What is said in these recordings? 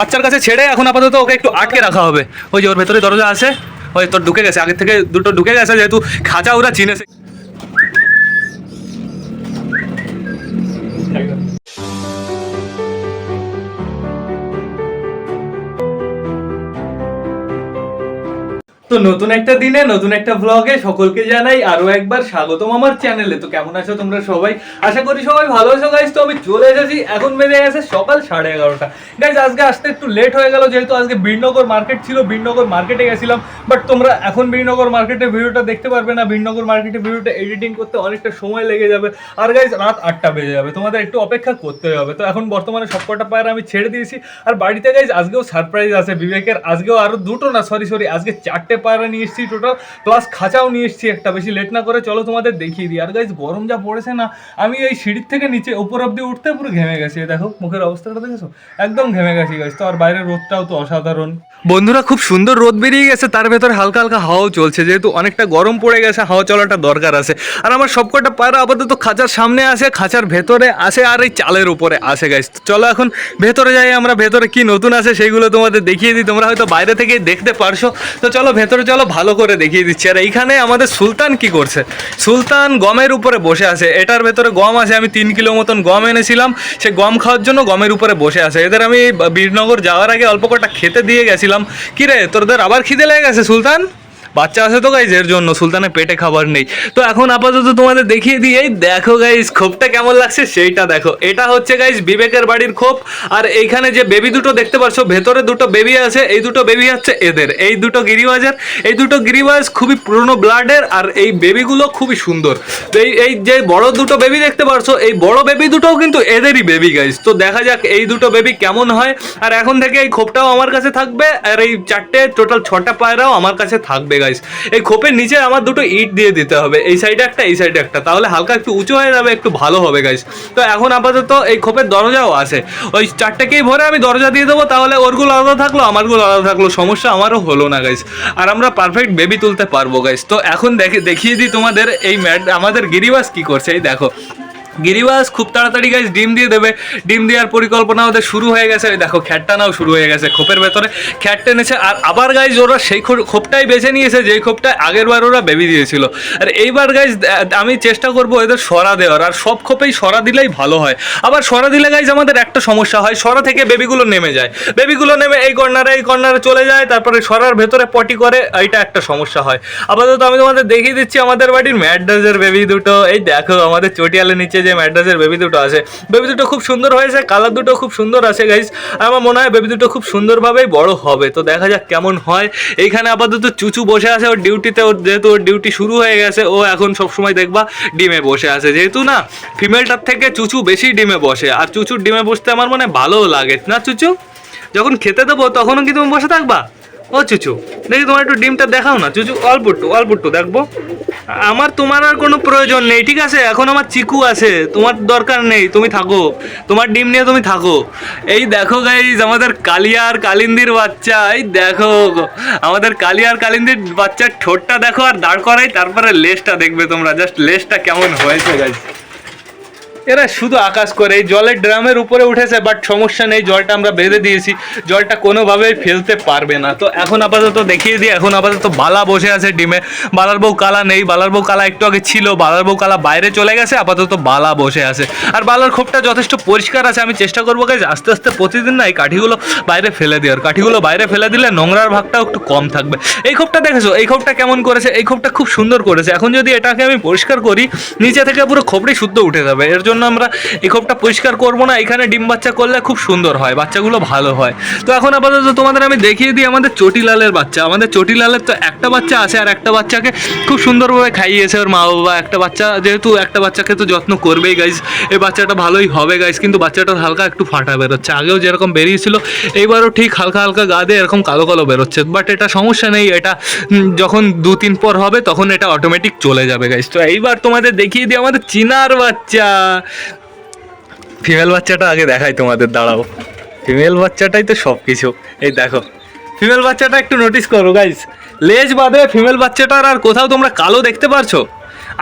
বাচ্চার কাছে ছেড়ে এখন আপাতত ওকে একটু আটকে রাখা হবে। ওই যে ওর ভেতরে দরজা আছে, ওই তোর ঢুকে গেছে আগে থেকে দুটো ঢুকে গেছে, যেহেতু খাঁচা ওরা চিনেছে। তো নতুন একটা দিনে, নতুন একটা ব্লগে সকলকে জানাই আরও একবার স্বাগতম আমার চ্যানেলে তো কেমন আছো তোমরা সবাই? আশা করি সবাই ভালো আছো গাইজ তো আমি চলে এসেছি, এখন বেজে গেছে সকাল সাড়ে এগারোটা। গাইজ আজকে আসতে একটু লেট হয়ে গেল, যেহেতু আজকে বীরনগর মার্কেট ছিল বীরনগর মার্কেটে গেছিলাম। বাট তোমরা এখন বীরনগর মার্কেটে ভিডিওটা দেখতে পারবে না। বীরনগর মার্কেটে ভিডিওটা এডিটিং করতে অনেকটা সময় লেগে যাবে। আর গাইজ রাত আটটা বেজে যাবে। তোমাদের একটু অপেক্ষা করতে হবে। তো এখন বর্তমানে সবকটা পায়ের আমি ছেড়ে দিয়েছি। আর বাড়িতে গাইজ আজকেও সারপ্রাইজ আছে বিবেকের। আজকেও আরও দুটো না সরি সরি আজকে চারটে পায়রা নিয়ে এসেছি টোটাল প্লাস খাঁচাও নিয়ে এসেছি একটা, বেশি লেট না করে, চলো তোমাদের দেখিয়ে দিই। আর গাইজ গরম যা পড়েছে না, আমি এই সিঁড়ির থেকে নিচে, উপর অব্দি উঠতে পুরো ঘেমে গেছি, দেখো, মুখের অবস্থাটা দেখেছ? একদম ঘেমে গেছি গাইজ তো আর বাইরের রোদটাও তো অসাধারণ। বন্ধুরা, খুব সুন্দর রোদ বেরিয়ে গেছে, তার ভেতরে হালকা হালকা হাওয়াও চলছে, যেহেতু অনেকটা গরম পড়ে গেছে, হাওয়া চলাটা দরকার আছে। আর আমার সবকটা পায়রা আপাতত খাঁচার সামনে আসে খাঁচার ভেতরে আসে আর এই চালের উপরে আসে গাইজ চলো এখন ভেতরে যাই, আমরা ভেতরে কি নতুন আছে সেইগুলো তোমাদের দেখিয়ে দিই, তোমরা হয়তো বাইরে থেকে দেখতে পারছ। তো চলো ভেতরে, চলো ভালো করে দেখিয়ে দিচ্ছি। আর এইখানে আমাদের সুলতান কি করছে? সুলতান গমের উপরে বসে আছে, এটার ভেতরে গম আছে, আমি তিন কিলো মতন গম এনেছিলাম, সে গম খাওয়ার জন্য গমের উপরে বসে আছে। এদের আমি বীরনগর যাওয়ার আগে অল্প কটা খেতে দিয়ে গেছিলাম। কি রে তোদের আবার খিদে লেগে গেছে সুলতান? বাচ্চা আছে তো গাইজ এর জন্য সুলতানের পেটে খাবার নেই। তো এখন আপাতত তোমাদের দেখিয়ে দিই, এই দেখো গাইজ খোপটা কেমন লাগছে সেইটা দেখো। এটা হচ্ছে গাইজ বিবেকের বাড়ির খোপ আর এইখানে যে বেবি দুটো দেখতে পাচ্ছ ভেতরে দুটো বেবি আছে, এই দুটো বেবি হচ্ছে এদের। এই দুটো গিরিবাজের। এই দুটো গিরিবাজ খুবই পুরনো ব্লাডের আর এই বেবিগুলো খুবই সুন্দর। তো এই এই যে বড় দুটো বেবি দেখতে পারছ, এই বড় বেবি দুটোও কিন্তু এদেরই বেবি গাইজ তো দেখা যাক এই দুটো বেবি কেমন হয়। আর এখন থেকে এই খোপটাও আমার কাছে থাকবে, আর এই চারটে টোটাল ছটা পায়রাও আমার কাছে থাকবে। গাইজ এই খোপের নিচে আমার দুটো ইট দিয়ে দিতে হবে। এই সাইডে একটা, এই সাইডে একটা। তাহলে হালকা একটু উঁচু হয়ে যাবে, একটু ভালো হবে গাইজ তো এখন আপাতত এই খোপের দরজাও আছে। ওই চারটাকেই ভরে আমি দরজা দিয়ে দেবো, তাহলে ওরগুলো আলাদা থাকল, আমারগুলো আলাদা থাকল। সমস্যা আমারও হলো না গাইস আর আমরা পারফেক্ট বেবি তুলতে পারব গাইস তো এখন দেখে, দেখিয়ে দিই তোমাদের এই ম্যাট আমাদের গিরিবাস কি করছে। এই দেখো গিরিবাস, খুব তাড়াতাড়ি গাইজ ডিম দিয়ে দেবে। ডিম দেওয়ার পরিকল্পনা ওদের শুরু হয়ে গেছে। ওই দেখো খ্যাট টানাও শুরু হয়ে গেছে খোপের ভেতরে। খ্যাট টেনেছে আর আবার গাইজ ওরা সেই খোপটাই বেছে নিয়েছে, যেই খোপটা আগের বার ওরা বেবি দিয়েছিল। আর এইবার গাইজ আমি চেষ্টা করব এদের সরা দেওয়ার। আর সব খোপেই সরা দিলেই ভালো হয়। আবার সরা দিলে গাইজ আমাদের একটা সমস্যা হয়, সরা থেকে বেবিগুলো নেমে যায়। বেবিগুলো নেমে এই কর্নারে এই কর্নারে চলে যায়, তারপরে সরার ভেতরে পটি করে, এইটা একটা সমস্যা হয়। আপাতত আমি তোমাদের দেখিয়ে দিচ্ছি আমাদের বাড়ির ম্যাড্রাসের বেবি দুটো। এই দেখো, আমাদের চটিয়ালের নিচে যে ম্যাড্রাসের বেবি দুটো আছে। বেবি দুটো খুব সুন্দর হয়েছে, কালার দুটো খুব সুন্দর আছে গাইজ আমার মনে হয় বেবি দুটো খুব সুন্দরভাবেই বড় হবে। তো দেখা যাক কেমন হয়। এইখানে আপাতত চুচু বসে আছে ওর ডিউটিতে, ওর যেহেতু ওর ডিউটি শুরু হয়ে গেছে, ও এখন সবসময় দেখবা ডিমে বসে আছে। যেহেতু না ফিমেলটার থেকে চুচু বেশি ডিমে বসে। আর চুচুর ডিমে বসতে আমার মনে হয় ভালোও লাগে। না চুচু? যখন খেতে দেবো তখনও কি তুমি বসে থাকবা? ও চুচু, দেখি তোমার একটু ডিমটা দেখাও না। চুচু অল্প একটু অল্প একটু দেখব। আমার তোমার আর কোনো প্রয়োজন নেই, ঠিক আছে? এখন আমার চিকু আছে, তোমার দরকার নেই, তুমি থাকো। তোমার ডিম নিয়ে তুমি থাকো। এই দেখো গাইজ আমাদের কালিয়ার কালিন্দির বাচ্চা, এই দেখো। আমাদের কালিয়ার কালিন্দির বাচ্চার ঠোঁটটা দেখো আর দাঁড় করাই, তারপরে লেজটা দেখবে তোমরা। জাস্ট লেজটা কেমন হয়েছে গাইজ এরা শুধু আকাশ করে, এই জলের ড্রামের উপরে উঠেছে বাট সমস্যা নেই, জলটা আমরা বেঁধে দিয়েছি, জলটা কোনোভাবেই ফেলতে পারবে না। তো এখন আপাতত দেখিয়ে দিই, এখন আপাতত বালা বসে আছে ডিমে। বালার বউ কালা নেই, বালার বউ কালা একটু আগে ছিল, বালার বউ কালা বাইরে চলে গেছে, আপাতত বালা বসে আছে। আর বালার খোপটা যথেষ্ট পরিষ্কার আছে, আমি চেষ্টা করব গাইজ আস্তে আস্তে প্রতিদিন না এই কাঠিগুলো বাইরে ফেলে দেওয়ার। কাঠিগুলো বাইরে ফেলে দিলে নোংরার ভাগটাও একটু কম থাকবে। এই খোপটা দেখেছ? এই খোপটা কেমন করেছে? এই খোপটা খুব সুন্দর করেছে। এখন যদি এটাকে আমি পরিষ্কার করি, নিচে থেকে পুরো খোপড়ি শুদ্ধ উঠে যাবে। এর জন্য আমরা এই খোপটা পরিষ্কার করব না। এখানে ডিম বাচ্চা করলে খুব সুন্দর হয়, বাচ্চাগুলো ভালো হয়। তো এখন আপাতত তোমাদের আমি দেখিয়ে দিই আমাদের চটিলালের বাচ্চা। আমাদের চটিলালের তো একটা বাচ্চা আছে আর একটা বাচ্চাকে খুব সুন্দরভাবে খাইয়েছে ওর মা বাবা একটা বাচ্চা যেহেতু একটা বাচ্চাকে তো যত্ন করবেই গাইজ এই বাচ্চাটা ভালোই হবে গাইজ কিন্তু বাচ্চাটার হালকা একটু ফাটা বেরোচ্ছে। আগেও যেরকম বেরিয়েছিল, এইবারও ঠিক হালকা হালকা গা দিয়ে এরকম কালো কালো বেরোচ্ছে। বাট এটা সমস্যা নেই, এটা যখন দু তিন পর হবে, তখন এটা অটোমেটিক চলে যাবে গাইজ তো এইবার তোমাদের দেখিয়ে দিই আমাদের চিনার বাচ্চা। ফিমেল বাচ্চাটা আগে দেখাই তোমাদের, দাঁড়াও। ফিমেল বাচ্চাটাই তো সব কিছু এই দেখো, ফিমেল বাচ্চাটা একটু নোটিস করো গাইজ লেজ বাদে ফিমেল বাচ্চাটার আর কোথাও তোমরা কালো দেখতে পারছ?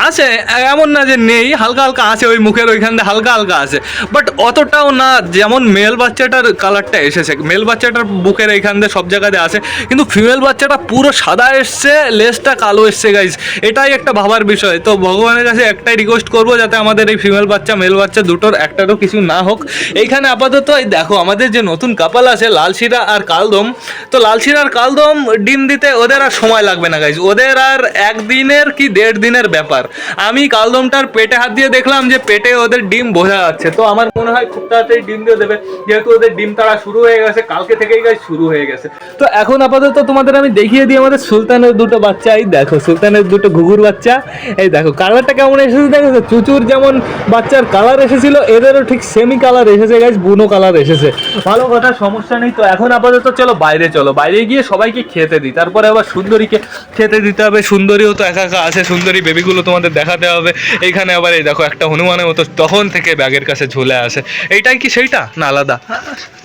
আছে, এমন না যে নেই, হালকা হালকা আছে, ওই মুখের ওইখান দিয়ে হালকা হালকা আছে। বাট অতটাও না, যেমন মেল বাচ্চাটার কালারটা এসেছে। মেল বাচ্চাটার বুকের এইখান দিয়ে সব জায়গাতে আছে, কিন্তু ফিমেল বাচ্চাটা পুরো সাদা এসছে, লেসটা কালো এসছে গাইজ এটাই একটা ভাবার বিষয়। তো ভগবানের কাছে একটাই রিকোয়েস্ট করব, যাতে আমাদের এই ফিমেল বাচ্চা মেল বাচ্চা দুটোর একটারও কিছু না হোক। এইখানে আপাতত, এই দেখো, আমাদের যে নতুন কাপাল আছে, লালশিরা আর কালদম। তো লালশিরা আর কালদম ডিম দিতে ওদের আর সময় লাগবে না গাইজ ওদের আর একদিনের কি দেড় দিনের ব্যাপার? আমি কালদমটার পেটে হাত দিয়ে দেখলাম যে পেটে ওদের ডিম বোঝা যাচ্ছে। তো আমার মনে হয় খুব তাড়াতাড়ি ডিম দিয়ে দেবে। যেহেতু ওদের ডিম তারা শুরু হয়ে গেছে, কালকে থেকেই গাইজ শুরু হয়ে গেছে। তো এখন আপাতত তোমাদের আমি দেখিয়ে দিই আমাদের সুলতানের দুটো বাচ্চা। এই দেখো, সুলতানের দুটো ঘুঘুর বাচ্চা। এই দেখো কালারটা কেমন এসেছে দেখো চুচুর যেমন বাচ্চার কালার এসেছিল, এদেরও ঠিক সেমি কালার এসেছে গাইজ বুনো কালার এসেছে। ভালো কথা, সমস্যা নেই। তো এখন আপাতত চলো বাইরে চলো। বাইরে গিয়ে সবাইকে খেতে দিই। তারপরে আবার সুন্দরীকে খেতে দিতে হবে। সুন্দরীও তো একা একা আছে। সুন্দরী বেবিগুলো তোমাদের দেখাতে হবে। এইখানে আবার এই দেখো একটা হনুমানের মতো তখন থেকে ব্যাগের কাছে ঝুলে আসে এইটাই কি সেইটা? না, আলাদা।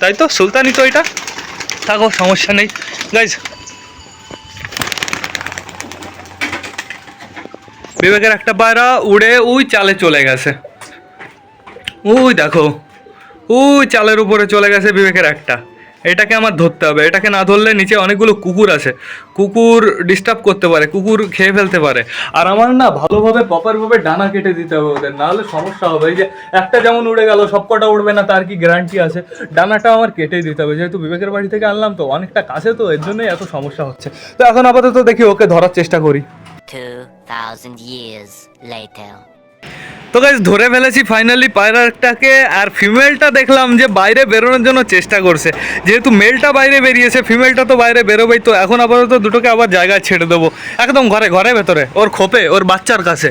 তাই তো? সুলতানি তো এটা? থাকো, সমস্যা নেই। গাইজ বিবেকের একটা পায়রা উড়ে ওই চালে চলে গেছে। ওই দেখো, ওই চালের উপরে চলে গেছে বিবেকের একটা। এটাকে আমার ধরতে হবে। এটাকে না ধরলে নিচে অনেকগুলো কুকুর আছে। কুকুর ডিস্টার্ব করতে পারে কুকুর খেয়ে ফেলতে পারে। আর আমার না ভালোভাবে প্রপারভাবে ডানা কেটে দিতে হবে ওদের নাহলে সমস্যা হবে। এই যে একটা যেমন উড়ে গেল সবকটা উড়বে না তার কি গ্যারান্টি আছে? ডানাটা আমার কেটেই দিতে হবে। যেহেতু বিবেকের বাড়ি থেকে আনলাম তো অনেকটা কাছে তো এর জন্যই এত সমস্যা হচ্ছে। তো এখন আপাতত দেখি ওকে ধরার চেষ্টা করি। 2,000 years later. তো গাইজ ধরে ফেলেছি ফাইনালি পায়রাটাকে আর ফিমেলটা দেখলাম যে বাইরে বেরোনোর জন্য চেষ্টা করছে। যেহেতু মেলটা বাইরে বেরিয়েছে ফিমেলটা তো বাইরে বেরোবেই, তো এখন আপাতত দুটোকে আবার জায়গা ছেড়ে দেবো। একদম ঘরে ঘরে ভেতরে, ওর খোপে, ওর বাচ্চার কাছে।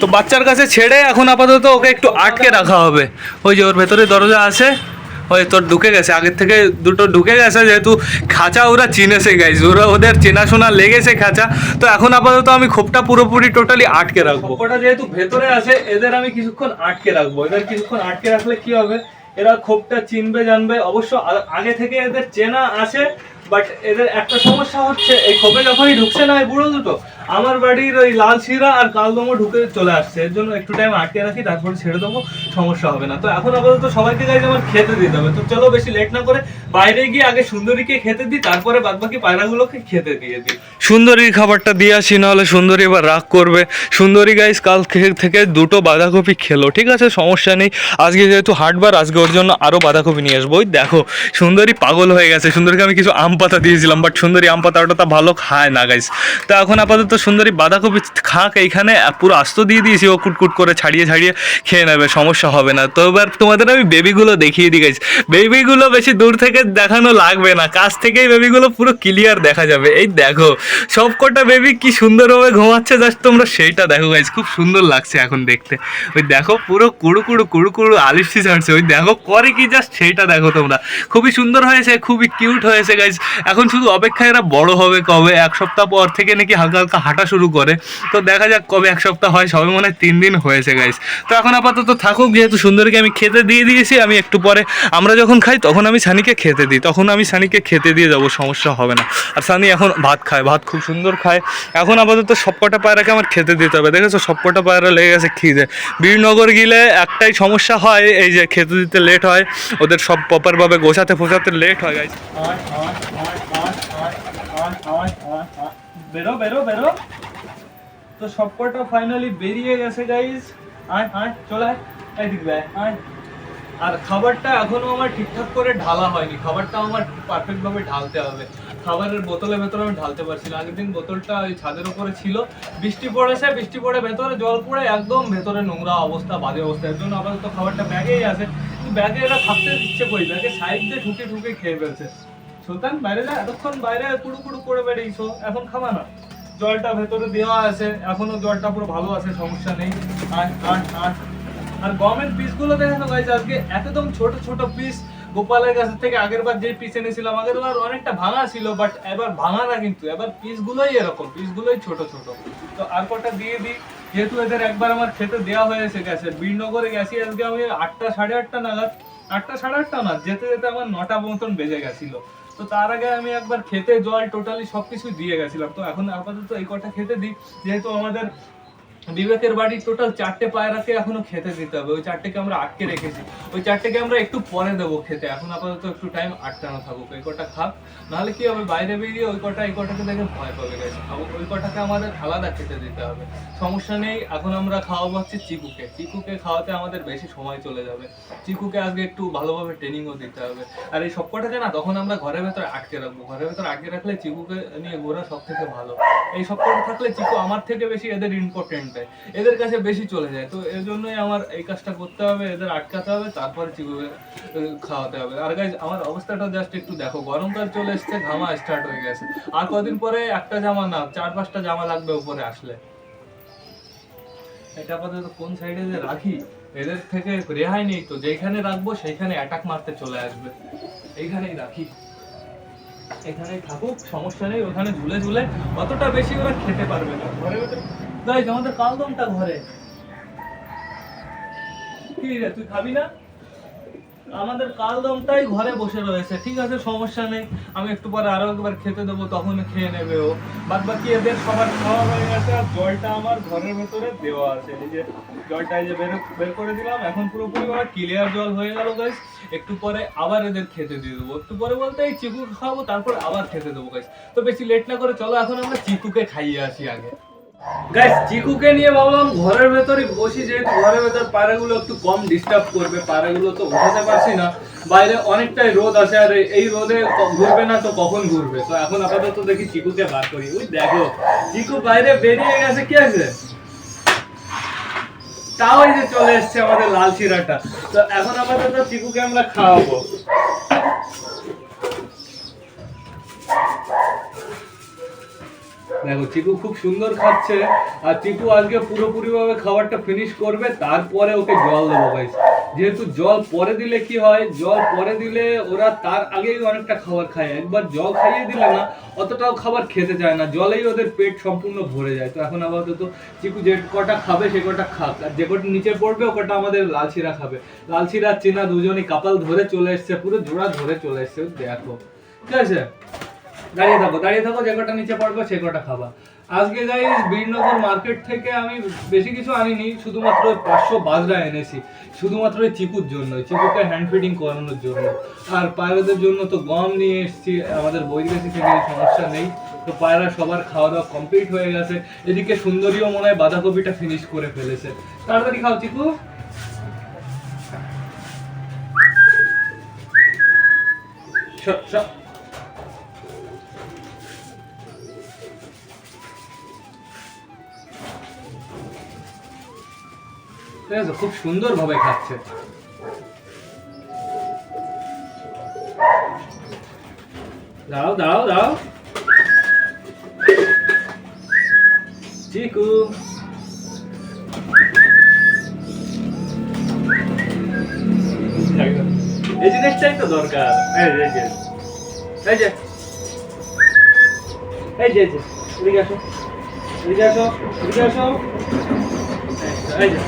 তো বাচ্চার কাছে ছেড়ে এখন আপাতত ওকে একটু আটকে রাখা হবে। ওই যে ওর ভেতরে দরজা আছে ওই তোর ঢুকে গেছে। আগের থেকে দুটো ঢুকে গেছে, যেহেতু খাঁচা ওরা চিনেছে গাইজ ওরা ওদের চেনাশোনা লেগেছে খাঁচা। তো এখন আপাতত আমি খোপটা পুরোপুরি টোটালি আটকে রাখব। ওটা যেহেতু ভেতরে আছে, এদের আমি কিছুক্ষণ আটকে রাখব। এদের কিছুক্ষণ আটকে রাখলে কি হবে? এরা খোপটা চিনবে, জানবে। অবশ্য আগে থেকে এদের চেনা আছে বাট এদের একটা সমস্যা হচ্ছে, এই খোপে যখনই ঢুকছে না, এই বুড়ো দুটো আমার বাড়ির ওই লাল শিরা আর কালদমও ঢুকে চলে আসছে। এর জন্য একটু টাইম আটকে রাখি, তারপরে ছেড়ে দেবো, সমস্যা হবে না। তো এখন আপাতত সবাইকে গাইজ আমার খেতে দিতে হবে। তো চলো বেশি লেট না করে বাইরে গিয়ে আগে সুন্দরীকে খেতে দিই, তারপরে বাদবাকি পায়রাগুলোকে খেতে দিয়ে দিই। সুন্দরীর খাবারটা দিয়ে আসি, নাহলে সুন্দরী এবার রাগ করবে। সুন্দরী গাইজ কাল থেকে দুটো বাঁধাকপি খেলো, ঠিক আছে? সমস্যা নেই। আজকে যেহেতু হাটবার, আজকে ওর জন্য আরও বাঁধাকপি নিয়ে আসব। ওই দেখো, সুন্দরী পাগল হয়ে গেছে। সুন্দরীকে আমি কিছু আম পাতা দিয়েছিলাম বাট সুন্দরী আম পাতা ওটা তা ভালো খায় না গাইজ তো এখন আপাতত সুন্দরী বাঁধাকপি খাক এইখানে পুরো আস্ত দিয়ে দিয়েছি, ও কুটকুট করে ছাড়িয়ে ছাড়িয়ে খেয়ে নেবে, সমস্যা হবে না। তো এবার তোমাদের আমি বেবিগুলো দেখিয়ে দিই গাইজ বেবিগুলো বেশি দূর থেকে দেখানো লাগবে না, কাছ থেকেই বেবিগুলো পুরো ক্লিয়ার দেখা যাবে। এই দেখো সব কটা বেবি কি সুন্দরভাবে ঘুমাচ্ছে জাস্ট তোমরা সেইটা দেখো গাইজ খুব সুন্দর লাগছে এখন দেখতে। ওই দেখো, পুরো কুড়ু কুড়ু কুড়ু কুড়ু আলিশি ছাড়ছে। ওই দেখো, করে কি জাস্ট সেইটা দেখো তোমরা। খুবই সুন্দর হয়েছে, খুবই কিউট হয়েছে গাইজ এখন শুধু অপেক্ষা এরা বড় হবে কবে? এক সপ্তাহ পর থেকে নাকি হালকা হালকা হাঁটা শুরু করে। তো দেখা যাক কবে এক সপ্তাহ হয়, সবে মনে হয় তিন দিন হয়েছে গাইস তো এখন আপাতত থাকুক, যেহেতু সুন্দরীকে আমি খেতে দিয়ে দিয়েছি, আমি একটু পরে আমরা যখন খাই, তখন আমি সানিকে খেতে দিই। তখন আমি সানিকে খেতে দিয়ে যাব, সমস্যা হবে না। আর সানি এখন ভাত খায়, ভাত খুব সুন্দর খায়। এখন আপাতত সবকটা পায়রাকে আমার খেতে দিতে হবে। দেখেছ, সবকটা পায়রা লেগে গেছে খিদে। বীরনগর গেলে একটাই সমস্যা হয়, এই যে খেতে দিতে লেট হয়। ওদের সব প্রপারভাবে গোছাতে, ফোছাতে লেট হয় গাইজ বেরো বেরো বেরো। তো সবকটা ফাইনালি বেরিয়ে গেছে গাইজ আয় আয়, চলে আয়। আয় আয়। আর খাবারটা এখনও আমার ঠিকঠাক করে ঢালা হয়নি। খাবারটা আমার পারফেক্ট ভাবে ঢালতে হবে। খাবারের বোতলের ভেতরে আমি ঢালতে পারছি না। আগের দিন বোতলটা ওই ছাদের উপরে ছিল। বৃষ্টি পড়েছে, বৃষ্টি পড়ে ভেতরে জল পড়ে একদম ভেতরে নোংরা অবস্থা, বাজে অবস্থা। এর জন্য আপাতত খাবারটা ব্যাগেই আছে। ব্যাগে এরা থাকতে দিচ্ছে কই? ব্যাগে সাইড দিয়ে ঢুকে ঢুকে খেয়ে ফেলছে। সুলতান বাইরে যা, এতক্ষণ বাইরে কুড়ু কুড়ু করে বেরিয়েছো এখন খাবা না। জলটা ভেতরে দেওয়া আছে, এখনও জলটা পুরো ভালো আছে, সমস্যা নেই। আর আর আর আর গমের পিসগুলো দেখেন গাইজ আজকে একদম ছোট ছোট পিস। গোপালের কাছ থেকে আগের বার যে পিস এনেছিলাম, আগের বার অনেকটা ভাঙা ছিল বাট এবার ভাঙা না কিন্তু, এবার পিসগুলোই এরকম, পিসগুলোই ছোট ছোট। তো আর কটা দিয়ে দিই, যেহেতু এদের একবার আমার খেতে দেওয়া হয়েছে গেছে বীরনগরে গেছি আজকে আমি আটটা, সাড়ে আটটা নাগাদ, আটটা, সাড়ে আটটা না যেতে যেতে আমার নটা মতন বেজে গেছিল। তো তার আগে আমি একবার খেতে জল টোটালি সবকিছু দিয়ে গেছিলাম। তো এখন আপাতত এই কটা খেতে দিই, যেহেতু আমাদের বিবেকের বাড়ির টোটাল চারটে পায়রাকে এখনও খেতে দিতে হবে। ওই চারটেকে আমরা আটকে রেখেছি। ওই চারটেকে আমরা একটু পরে দেবো খেতে। এখন আপাতত একটু টাইম আটকানো থাকুক। এই কটা খাক। নাহলে কি হবে? বাইরে বেরিয়ে ওই কটা, এই কটাকে দেখে ভয় পাবে গেছে খাব ওই কটাকে আমাদের আলাদা খেতে দিতে হবে। সমস্যা নেই। এখন আমরা খাওয়াবো হচ্ছে চিকুকে। চিকুকে খাওয়াতে আমাদের বেশি সময় চলে যাবে। চিকুকে আজকে একটু ভালোভাবে ট্রেনিংও দিতে হবে। আর এই সব কটাকে না, তখন আমরা ঘরের ভেতরে আটকে রাখব। ঘরের ভেতরে আটকে রাখলে চিকুকে নিয়ে ঘোরা সব থেকে ভালো। এই সব কটা থাকলে চিকু আমার থেকে বেশি এদের ইম্পর্টেন্ট দেয় এদের কাছে বেশি চলে যায়। তো এর জন্যই আমার এই কাজটা করতে হবে, এদের আটকাতে হবে, তারপরে চিকুকে খাওয়াতে হবে। আর গাইজ আমার অবস্থাটা জাস্ট একটু দেখো। গরমকাল চলে এসছে ঘামা স্টার্ট হয়ে গেছে। আর কদিন পরে একটা জামা না চার পাঁচটা জামা লাগবে উপরে আসলে। এটা আপাতত কোন সাইডে যে রাখি? এদের থেকে রেহাই নেই তো। যেখানে রাখব সেইখানে অ্যাটাক মারতে চলে আসবে। এইখানেই রাখি। এখানেই থাকুক, সমস্যা নেই। ওখানে ঝুলে ঝুলে অতটা বেশি ওরা খেতে পারবে না। ঘরে গাইজ আমাদের কালদমটা ঘরে। কি রে, তুই খাবি না? আমাদের কালদমটাই ঘরে বসে রয়েছে, ঠিক আছে? সমস্যা নেই। আমি একটু পরে আরও একবার খেতে দেবো, তখন খেয়ে নেবে ও। বাদ বাকি এদের সবার খাওয়া হয়ে গেছে আর জলটা আমার ঘরের ভেতরে দেওয়া আছে। এই যে জলটা এই যে বের বের করে দিলাম, এখন পুরোপুরি আমার ক্লিয়ার জল হয়ে গেল গাইস একটু পরে আবার এদের খেতে দিয়ে দেবো। একটু পরে বলতে এই চিকু খাওয়াবো, তারপর আবার খেতে দেবো গাইস তো বেশি লেট না করে চলো, এখন আমরা চিকুকে খাইয়ে আসি আগে। গাইস চিকুকে নিয়ে ভাবলাম ঘরের ভেতরে বসি, যেহেতু ঘরের ভেতর পায়রাগুলো একটু কম ডিস্টার্ব করবে পায়রাগুলো তো পারছি না। বাইরে অনেকটাই রোদ আছে, আর এই রোদে ঘুরবে না তো কখন ঘুরবে? তো এখন আপাতত দেখি চিকুকে বার করি। ওই দেখো, চিকু বাইরে বেরিয়ে গেছে, কি আছে? তাও এই যে চলে এসছে আমাদের লাল শিরাটা। তো এখন আপাতত চিকুকে আমরা খাওয়াবো। দেখো, চিকু খুব সুন্দর খাচ্ছে। আর চিকু আজকে পুরোপুরিভাবে খাবারটা ফিনিশ করবে, তারপরে ওকে জল দেবো গাইস যেহেতু জল পরে দিলে কি হয়, জল পরে দিলে ওরা তার আগেই অনেকটা খাবার খায়। একবার জল খাইয়ে দিলে না, অতটাও খাবার খেতে চায় না। জলেই ওদের পেট সম্পূর্ণ ভরে যায়। তো এখন আপাতত চিকু যে কটা খাবে, সে কটা খাক। আর যে কটা নিচে পড়বে, ও কটা আমাদের লালচিরা খাবে। লালচিরা চেনা দুজনই কাপাল ধরে চলে এসছে, পুরো জোড়া ধরে চলে এসছে। দেখো। ঠিক আছে? দাঁড়িয়ে থাকো দাঁড়িয়ে থাকো, যে কটা নিচে পড়বে সে কটা খাবা। আজকে যাই বীরনগর মার্কেট থেকে আমি বেশি কিছু আনিনি, শুধুমাত্র পাঁচশো বাজরা এনেছি। শুধুমাত্র এই চিকুর জন্য চিকুকে হ্যান্ড ফিডিং করানোর জন্য। আর পায়রাদের জন্য তো গম নিয়ে এসেছি, আমাদের বৈদেশি এই সমস্যা নেই। তো পায়রা সবার খাওয়া দাওয়া কমপ্লিট হয়ে গেছে। এদিকে সুন্দরীও মনে হয় বাঁধাকপিটা ফিনিশ করে ফেলেছে। তাড়াতাড়ি খাও চিকু। সব সব ঠিক আছে, খুব সুন্দর ভাবে খাচ্ছে। দাঁড়াও দাঁড়াও দাঁড়াও। চিকু। এই জিনিসটাই তো দরকার। এই যে এই যে এই যে। এই যে এদিকে আসো এদিকে আসো এদিকে আসো। এই যে।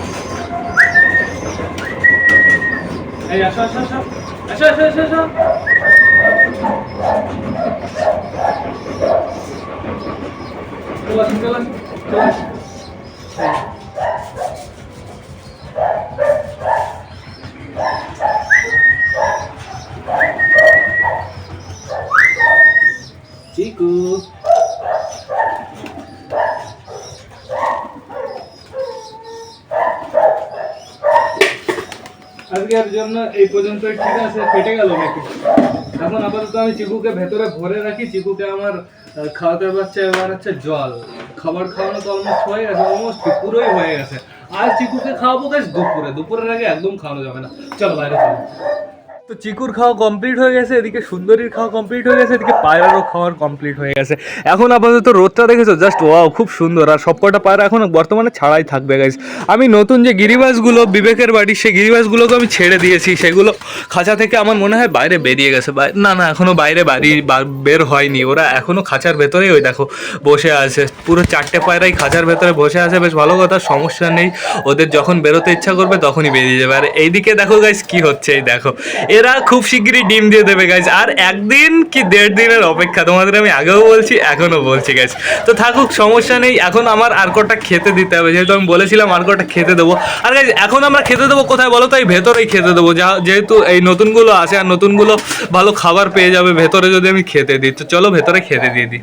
এই আসো আসো আসো। আসো আসো আসো আসো। চলে আসুন চলে আসুন চলে আসুন এই। চিকু আজকের জন্য এই পর্যন্ত ঠিক আছে ফেটে গেল নাকি? এখন আপাতত আমি চিকুকে ভেতরে ভরে রাখি, চিকুকে আমার খাওয়াতে পারছে, এবার হচ্ছে জল। খাবার খাওয়ানো তো অলমোস্ট হয়ে গেছে অলমোস্ট পুরোই হয়ে গেছে। আর চিকুকে খাওয়াবো গাছ দুপুরে, দুপুরের আগে একদম খাওয়ানো যাবে না। চলো বাইরে চলো। তো চিকুর খাওয়া কমপ্লিট হয়ে গেছে, এদিকে সুন্দরীর খাওয়া কমপ্লিট হয়ে গেছে, এদিকে পায়রারও খাওয়ার কমপ্লিট হয়ে গেছে। এখন আপাতত রোদটা দেখেছ? জাস্ট ওয়াও খুব সুন্দর। আর সবকটা পায়রা এখন বর্তমানে ছাড়াই থাকবে গাইজ আমি নতুন যে গিরিবাসগুলো, বিবেকের বাড়ি, সেই গিরিবাসগুলোকে আমি ছেড়ে দিয়েছি। সেগুলো খাঁচা থেকে আমার মনে হয় বাইরে বেরিয়ে গেছে। না না এখনও বাইরে বাড়ি বের হয়নি। ওরা এখনও খাঁচার ভেতরেই ওই দেখো, বসে আছে। পুরো চারটে পায়রাই খাঁচার ভেতরে বসে আছে। বেশ ভালো কথা, সমস্যা নেই। ওদের যখন বেরোতে ইচ্ছা করবে, তখনই বেরিয়ে যাবে। আর এইদিকে দেখো গাইস কি হচ্ছে? এই দেখো এরা খুব শিগগিরই ডিম দিয়ে দেবে গাইজ আর একদিন কি দেড় দিনের অপেক্ষা? তোমাদের আমি আগেও বলছি, এখনও বলছি গাইজ তো থাকুক, সমস্যা নেই। এখন আমার আর কটা খেতে দিতে হবে। যেহেতু আমি বলেছিলাম আর কটা খেতে দেবো। আর গাইজ এখন আমরা খেতে দেবো কোথায় বলো তো? এই ভেতরেই খেতে দেবো। যা, যেহেতু এই নতুনগুলো আছে, আর নতুনগুলো ভালো খাবার পেয়ে যাবে, ভেতরে যদি আমি খেতে দিই। তো চলো, ভেতরে খেতে দিয়ে দিই।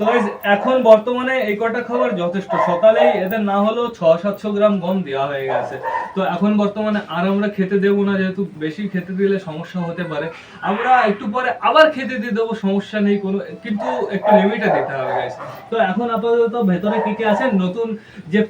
তো এখন বর্তমানে এই কটা খাবার যথেষ্ট। সকালেই এদের না হলেও ছ, সাতশো গ্রাম গম দেওয়া হয়ে গেছে। তো এখন বর্তমানে আর আমরা খেতে দেবো না, যেহেতু বেশি খেতে দিলে সমস্যা হতে পারে। আমরা একটু পরে আবার খেতে দিয়ে দেবো, সমস্যা নেই কোনো। কিন্তু একটু লিমিটে দিতে হবে। তো এখন আপাতত ভেতরে কি কি আছে? নতুন যে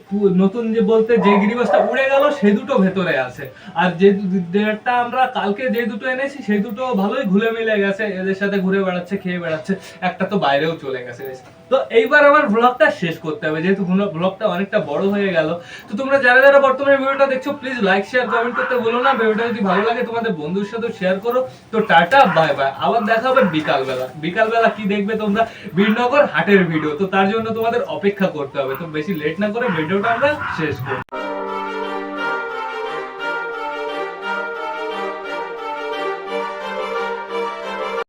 নতুন যে বলতে যে গিরিবাসটা উড়ে গেল সেই দুটো ভেতরে আছে। আর যে দেড়টা আমরা কালকে যে দুটো এনেছি সেই দুটো ভালোই ঘুরে মিলে গেছে। এদের সাথে ঘুরে বেড়াচ্ছে, খেয়ে বেড়াচ্ছে। একটা তো বাইরেও চলে গেছে তো এইবার আমার ব্লগটা শেষ করতে হবে, যেহেতু ব্লগটা অনেকটা বড় হয়ে গেল। তো তোমরা যারা যারা বর্তমানে ভিডিওটা দেখছ প্লিজ লাইক শেয়ার কমেন্ট করতে বলো না। ভিডিওটা যদি ভালো লাগে, তোমাদের বন্ধুর সাথে শেয়ার করো। তো টাটা বাই বাই আবার দেখা হবে বিকালবেলা। বিকালবেলা কি দেখবে তোমরা? বীরনগর হাটের ভিডিও তো তার জন্য তোমাদের অপেক্ষা করতে হবে। তো বেশি লেট না করে ভিডিওটা আমরা শেষ করব।